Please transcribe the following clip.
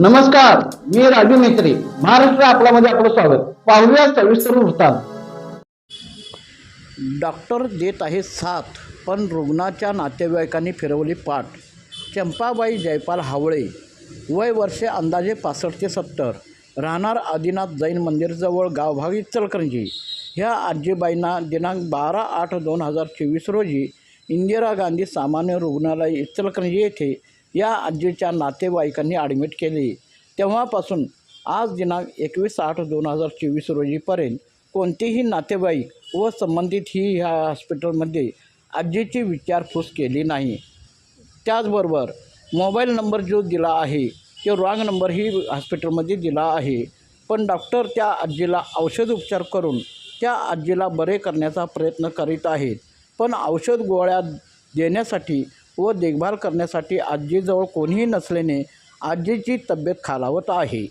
नमस्कार मी राजू मेत्री महाराष्ट्र आपल्यामध्ये आपलं स्वागत. पाहूया सविस्तर वृत्तांत. डॉक्टर देत आहे साथ पण रुग्णाच्या नातेवाईकांनी फिरवली पाठ. चंपाबाई जयपाल हावळे वय वर्षे अंदाजे पासष्ट ते सत्तर. राहणार आदिनाथ जैन मंदिरजवळ गावभाग इचलकरंजी ह्या आजीबाईंना दिनांक बारा आठ दोन हजार चोवीस रोजी इंदिरा गांधी सामान्य रुग्णालय इचलकरंजी येथे या आजीच्या नातेवाईकांनी ॲडमिट केले. तेव्हापासून आज दिनांक एकवीस आठ दोन हजार चोवीस रोजीपर्यंत कोणतेही नातेवाईक व संबंधित ही ह्या हॉस्पिटलमध्ये आजीची विचारपूस केली नाही. त्याचबरोबर मोबाईल नंबर जो दिला आहे तो रॉंग नंबरही हॉस्पिटलमध्ये दिला आहे. पण डॉक्टर त्या आजीला औषध उपचार करून त्या आजीला बरे करण्याचा प्रयत्न करीत आहेत. पण औषध गोळ्या देण्यासाठी व देखभाल करण्यासाठी आजीजवळ कोणीही नसल्याने आजीची तब्येत खालावत आहे.